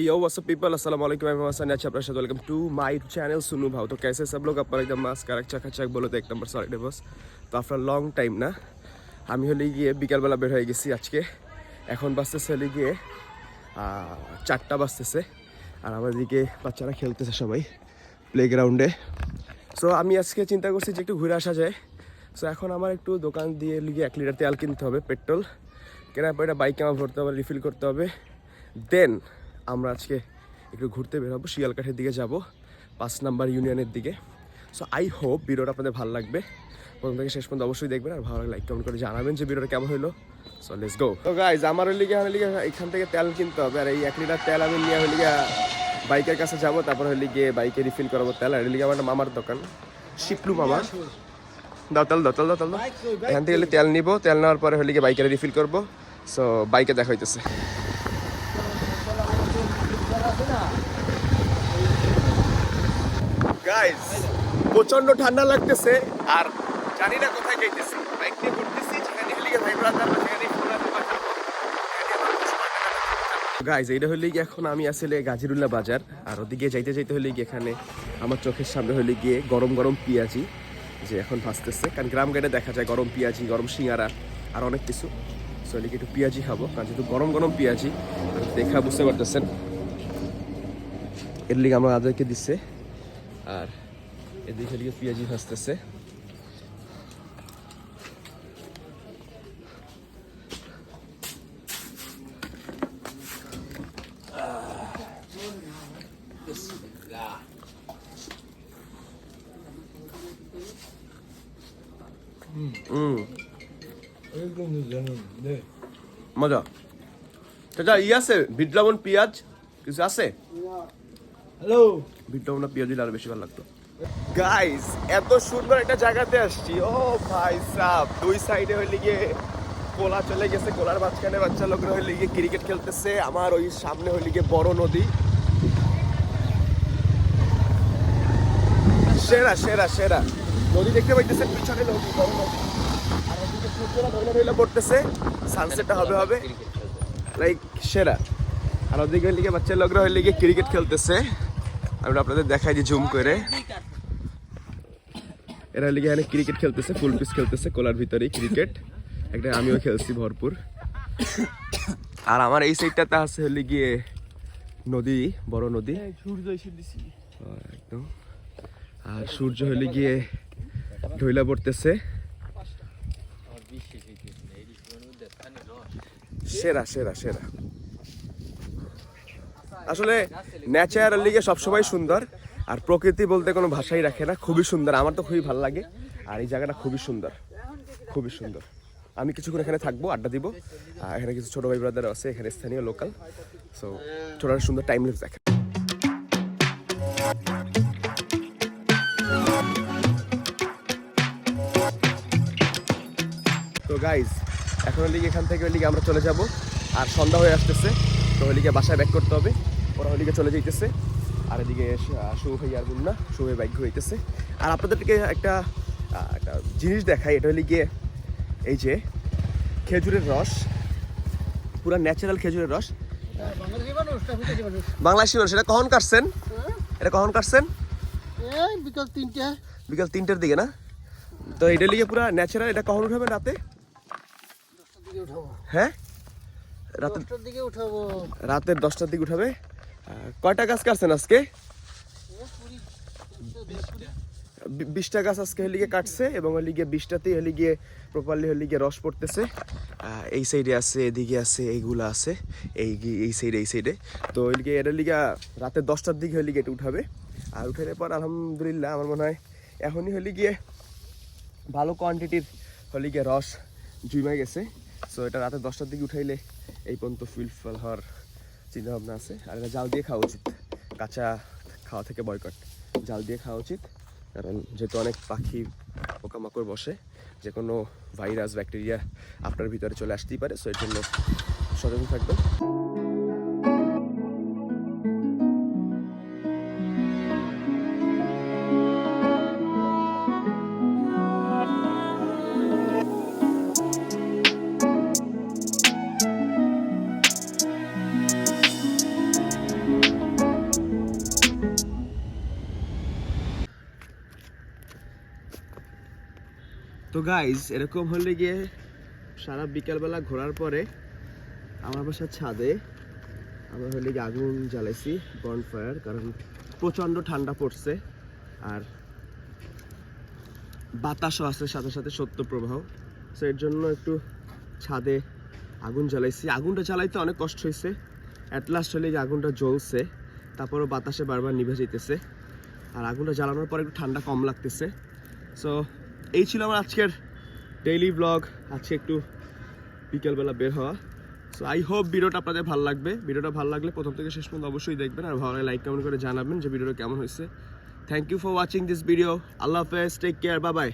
यो what's up people अस्सलाम वालेकुम मैं मोहम्मद सनी अच्छा Prashad welcome to my channel सुनू भाव तो कैसे सब लोग আপনারা একদম মাস্ক আর চাকাচাক বলো তো এক নম্বর সরি বস তো আফটার লং টাইম না আমি হলে গিয়ে বিকালবেলা বের হয়ে গেছি আজকে এখন বাজতেছে হলে গিয়ে আহ, চারটা বাজতেছে আর আমার দিকে বাচ্চারা খেলতেছে সবাই প্লেগ্রাউন্ডে সো আমি আজকে চিন্তা করছি যে একটু ঘুরে আসা যায় সো এখন আমার একটু দোকান দিয়ে লিগে এক লিটার তেল কিনতে হবে পেট্রোল কেনার পর এটা বাইকে আমার ভরতে হবে রিফিল করতে হবে দেন আমরা আজকে একটু ঘুরতে বেরোবো শিয়ালকাঠের দিকে যাব, পাঁচ নাম্বার ইউনিয়নের দিকে। সো আই হোপ ভিডিওটা আপনাদের ভালো লাগবে। প্রথম থেকে শেষ পর্যন্ত অবশ্যই দেখবেন আর ভালো লাগলে লাইক কমেন্ট করে জানাবেন যে ভিডিওটা কেমন হলো। সো লেটস গো তো গাইজ আমার হলে গিয়ে হলে এখান থেকে তেল কিনতে হবে। আর এই এক লিটার তেল আমি নিয়ে হলে বাইকের কাছে যাব। তারপর হলে গিয়ে বাইকে রিফিল করাবো তেল। আর হলে গিয়ে আমার মামার দোকান, শিপলু মামা। দাও তেল দাও তেল দাও তেল, দাও। এখান থেকে তেল নিবো। তেল নেওয়ার পরে হলে গিয়ে বাইকে রিফিল করব। সো বাইকে দেখা হইতেছে। গাইস প্রচণ্ড ঠান্ডা লাগতেছে আর জানি না কোথায় যাইতেছি। বাইক নিয়ে ঘুরতেছি হলে ভাই ব্রাদার গাইজ এইটা হলে গিয়ে এখন আমি আসলে গাজিরুল্লাহ বাজার, আর ওদিকে যাইতে যাইতে হলে গিয়ে এখানে আমার চোখের সামনে হলে গিয়ে গরম গরম পেঁয়াজি, যে এখন ভাসতেছে। কারণ গ্রাম গাড়ে দেখা যায় গরম পেঁয়াজি, গরম সিঙ্গারা, আর অনেক কিছু। সো এদিকে একটু পেঁয়াজি খাব, কারণ যেহেতু গরম গরম পেঁয়াজি দেখা বুঝতে পারতেছেন। এর লিগে আমরা আদারকে দিচ্ছে আর এদিকে লিগে পেঁয়াজি ভাসতেছে। হুম একদম জানুন নে মজা। চাচা ই আছে? বিট লবণ পেঁয়াজ? কিছু আছে? হ্যালো লবণ আর পেঁয়াজ দিলে বেশি ভালো লাগতো। গাইস এত সুন্দর একটা জায়গাতে আসছি। ও ভাই সাহ দুই সাইডে হইলে গিয়ে কোলা চলে গেছে, কোলার মাঝখানে বাচ্চা লোকরা হইলে গিয়ে ক্রিকেট খেলতেছে। আমার ওই সামনে হইলে গিয়ে বড় নদী। সেরা সেরা সেরা। নদী দেখতে পাইতেছেন, পিছনে নদী, বড় নদী। আর ওদিকে সানসেটটা হবে হবে। লাইক সেরা। আর ওদিকে হইলে গিয়ে বাচ্চা লোকরা হইলে গিয়ে ক্রিকেট খেলতেছে। আমি আপনাদের দেখাই দিই জুম করে। এরা লিগে এখানে ক্রিকেট খেলতেছে ফুল পিচ খেলতেছে কোলার ভিতরেই ক্রিকেট একটা আমিও খেলছি ভরপুর। আর আমার এই সাইডটাতে আছে হলে গিয়ে নদী বড় নদী। সূর্য এসে দিছি। একদম। আর সূর্য হলে গিয়ে ঢইলা পড়তেছে। সেরা সেরা সেরা। আসলে ন্যাচারাল লিগে সবসময় সুন্দর, আর প্রকৃতি বলতে কোনো ভাষাই রাখে না। খুবই সুন্দর, আমার তো খুবই ভালো লাগে, আর এই জায়গাটা খুবই সুন্দর খুবই সুন্দর। আমি কিছুক্ষণ এখানে থাকব, আড্ডা দিব, আর এখানে কিছু ছোট ভাই ব্রাদার আছে, এখানে স্থানীয় লোকাল সো ছোট সুন্দর টাইম লিপস দেখে। তো গাইজ এখন লিগে এখান থেকে লিগে আমরা চলে যাব, আর সন্ধ্যা হয়ে আসতেছে, তো লিগে বাসায় ব্যাক করতে হবে। ওরা ওইদিকে চলে যাইতেছে। আর এদিকে শুভ ভাই আর না শুভ ভাই বাইক হইতেছে। আর আপনাদেরকে একটা একটা জিনিস দেখাই এটা হলে গিয়ে এই যে খেজুরের রস পুরো ন্যাচারাল খেজুরের রস। বাংলাদেশি মানুষ এটা কখন কাটছেন? এটা কখন কাটছেন? বিকাল তিনটে। বিকাল তিনটের দিকে না? তো এটা লিগে পুরো ন্যাচারাল এটা কখন উঠাবেন রাতে? উঠাবো। হ্যাঁ? রাতের দিকে উঠাবো। রাতের দশটার দিকে উঠাবে। কয়টা গাছ কাটছেন আজকে? বিশটা গাছ আজকে হলিগে কাটছে এবং হলিগে বিশটাতেই হলিগে প্রপারলি হলিগে রস পড়তেছে। এই সাইডে আছে, এদিকে আছে, এইগুলো আছে, এই এই সাইডে এই সাইডে তো ওইদিকে এটা লিগা রাতে দশটার দিকে হলিগে এটা উঠাবে। আর উঠানোর পর আলহামদুলিল্লাহ আমার মনে হয় এখনই হলি গিয়ে ভালো কোয়ান্টিটির হলি গিয়ে রস জুইমা গেছে। সো এটা রাতে দশটার দিকে উঠাইলে এই পর্যন্ত ফিল ফল হওয়ার চিন্তা ভাবনা আছে। আর এটা জাল দিয়ে খাওয়া উচিত। কাঁচা খাওয়া থেকে বয়কট জাল দিয়ে খাওয়া উচিত। কারণ যেহেতু অনেক পাখি পোকামাকড় বসে যে কোনো ভাইরাস, ব্যাকটেরিয়া আপনার ভিতরে চলে আসতেই পারে সো এর জন্য সচেতন থাকবেন। গাইজ এরকম হলে গিয়ে সারা বিকালবেলা ঘোরার পরে আমার বাসার ছাদে আমরা হলে গিয়ে আগুন জ্বালাইছি বনফায়ার কারণ প্রচণ্ড ঠান্ডা পড়ছে আর বাতাসও আছে, সাথে সাথে সত্য প্রবাহ। সো এর জন্য একটু ছাদে আগুন জ্বালাইছি। আগুনটা জ্বালাইতে অনেক কষ্ট হয়েছে অ্যাট লাস্ট হলে গিয়ে আগুনটা জ্বলছে, তারপরও বাতাসে বারবার নিভে যেতেছে আর আগুনটা জ্বালানোর পর একটু ঠান্ডা কম লাগতেছে। সো এই ছিল আমার আজকের ডেইলি ব্লগ আজকে একটু বিকেলবেলা বের হওয়া। সো আই হোপ ভিডিওটা আপনাদের ভালো লাগবে। ভিডিওটা ভালো লাগলে প্রথম থেকে শেষ পর্যন্ত অবশ্যই দেখবেন আর ভালো লাইক কমেন্ট করে জানাবেন যে ভিডিওটা কেমন হয়েছে। Thank you for watching this video আল্লাহ হাফেজ। Take care bye bye